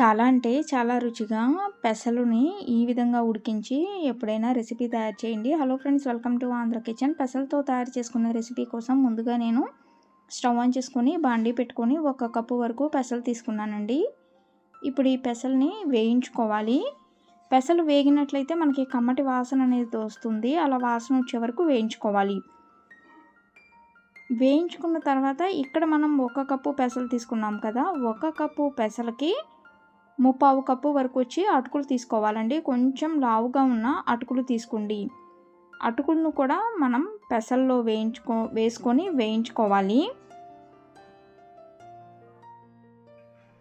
చాలా అంటే చాలా రుచిగా పెసలుని ఈ విధంగా ఉడికించి ఎప్పుడైనా రెసిపీ తయారు చేయండి. Hello friends welcome to Andhra kitchen. పెసలతో తయారు చేసుకున్న రెసిపీ కోసం ముందుగా నేను స్టవ్ ఆన్ చేసుకొని బాండీ పెట్టుకొని ఒక కప్పు వరకు పెసలు తీసుకున్నానండి. ఇప్పుడు ఈ పెసల్ని వేయించుకోవాలి. పెసలు వేగినట్లయితే మనకి కమ్మటి వాసన అనేది వస్తుంది. అలా వాసన వచ్చే వరకు వేయించుకోవాలి. వేయించుకున్న తర్వాత ఇక్కడ మనం ఒక కప్పు పెసలు తీసుకున్నాం కదా ఒక కప్పు పెసలకి ముప్పావు కప్పు వరకు వచ్చి అటుకులు తీసుకోవాలండి. కొంచెం లావుగా ఉన్న అటుకులు తీసుకోండి. అటుకులను కూడా మనం పెసల్లో వేయించుకో వేసుకొని వేయించుకోవాలి.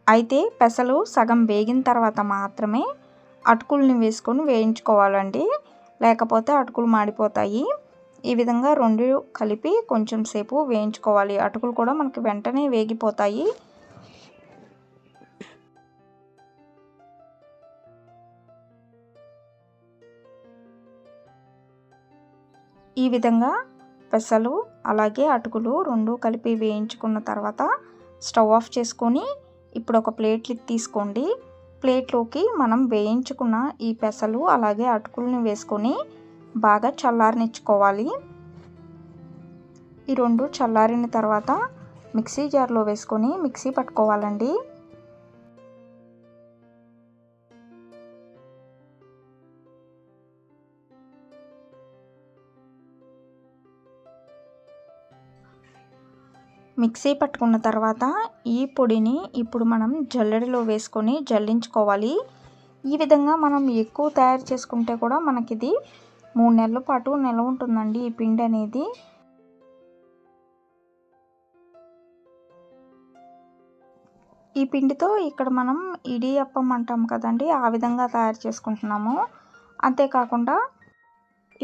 అయితే పెసలు సగం వేగిన తర్వాత మాత్రమే అటుకుల్ని వేసుకొని వేయించుకోవాలండి. లేకపోతే అటుకులు మాడిపోతాయి. ఈ విధంగా రెండు కలిపి కొంచెం సేపు వేయించుకోవాలి. అటుకులు కూడా మనకి వెంటనే వేగిపోతాయి. ఈ విధంగా పెసలు అలాగే అటుకులు రెండు కలిపి వేయించుకున్న తర్వాత స్టవ్ ఆఫ్ చేసుకొని ఇప్పుడు ఒక ప్లేట్ తీసుకోండి. ప్లేట్లోకి మనం వేయించుకున్న ఈ పెసలు అలాగే అటుకుల్ని వేసుకొని బాగా చల్లారనిచ్చుకోవాలి. ఈ రెండు చల్లారిన తర్వాత మిక్సీ జార్లో వేసుకొని మిక్సీ పట్టుకోవాలండి. మిక్సీ పట్టుకున్న తర్వాత ఈ పొడిని ఇప్పుడు మనం జల్లెడలో వేసుకొని జల్లించుకోవాలి. ఈ విధంగా మనం ఎక్కువ తయారు చేసుకుంటే కూడా మనకిది మూడు నెలల పాటు నిల్వ ఉంటుందండి ఈ పిండి అనేది. ఈ పిండితో ఇక్కడ మనం ఇడి అప్పం అంటాం కదండి ఆ విధంగా తయారు చేసుకుంటున్నాము. అంతేకాకుండా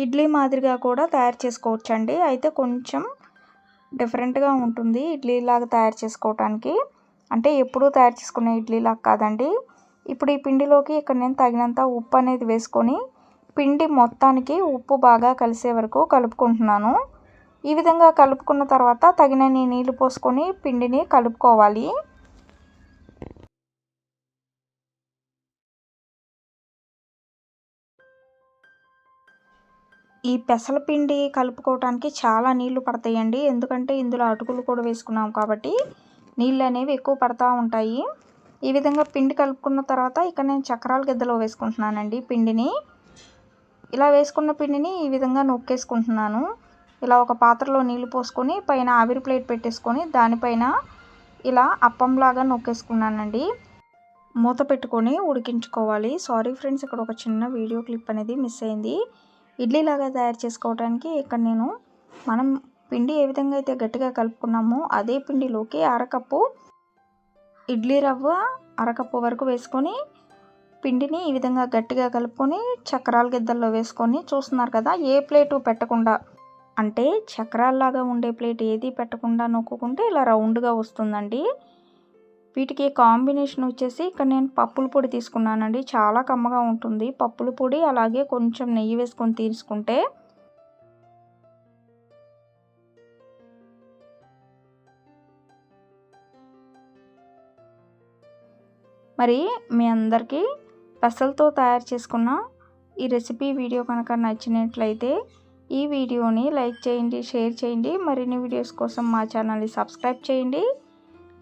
ఇడ్లీ మాదిరిగా కూడా తయారు చేసుకోవచ్చండి. అయితే కొంచెం డిఫరెంట్గా ఉంటుంది ఇడ్లీలాగా తయారు చేసుకోవటానికి. అంటే ఎప్పుడూ తయారు చేసుకునే ఇడ్లీలాగా కాదండి. ఇప్పుడు ఈ పిండిలోకి ఇక్కడ నేను తగినంత ఉప్పు అనేది వేసుకొని పిండి మొత్తానికి ఉప్పు బాగా కలిసే వరకు కలుపుకుంటున్నాను. ఈ విధంగా కలుపుకున్న తర్వాత తగినన్ని నీళ్ళు పోసుకొని పిండిని కలుపుకోవాలి. ఈ పెసల పిండి కలుపుకోవటానికి చాలా నీళ్ళు పడతాయండి. ఎందుకంటే ఇందులో అటుకులు కూడా వేసుకున్నాం కాబట్టి నీళ్ళు అనేవి ఎక్కువ పడతా ఉంటాయి. ఈ విధంగా పిండి కలుపుకున్న తర్వాత ఇక్కడ నేను చక్రాల గిద్దలో వేసుకుంటున్నానండి పిండిని. ఇలా వేసుకున్న పిండిని ఈ విధంగా నొక్కేసుకుంటున్నాను. ఇలా ఒక పాత్రలో నీళ్ళు పోసుకొని పైన ఆవిరి ప్లేట్ పెట్టేసుకొని దానిపైన ఇలా అప్పంలాగా నొక్కేసుకున్నానండి. మూత పెట్టుకొని ఉడికించుకోవాలి. సారీ ఫ్రెండ్స్ ఇక్కడ ఒక చిన్న వీడియో క్లిప్ అనేది మిస్ అయింది. ఇడ్లీలాగా తయారు చేసుకోవడానికి ఇక్కడ నేను మనం పిండి ఏ విధంగా అయితే గట్టిగా కలుపుకున్నామో అదే పిండిలోకి అరకప్పు ఇడ్లీ రవ్వ అరకప్పు వరకు వేసుకొని పిండిని ఈ విధంగా గట్టిగా కలుపుకొని చక్రాల గిద్దల్లో వేసుకొని చూస్తున్నారు కదా ఏ ప్లేటు పెట్టకుండా? అంటే చక్రాల్లాగా ఉండే ప్లేట్ ఏది పెట్టకుండా నొక్కుంటే ఇలా రౌండ్గా వస్తుందండి. వీటికి కాంబినేషన్ వచ్చేసి ఇక్కడ నేను పప్పుల పొడి తీసుకున్నానండి. చాలా కమ్మగా ఉంటుంది. పప్పుల పొడి అలాగే కొంచెం నెయ్యి వేసుకొని తీసుకుంటే మరి మీ అందరికీ పెసలతో తయారు చేసుకున్న ఈ రెసిపీ వీడియో కనుక నచ్చినట్లయితే ఈ వీడియోని లైక్ చేయండి షేర్ చేయండి. మరిన్ని వీడియోస్ కోసం మా ఛానల్ని సబ్స్క్రైబ్ చేయండి.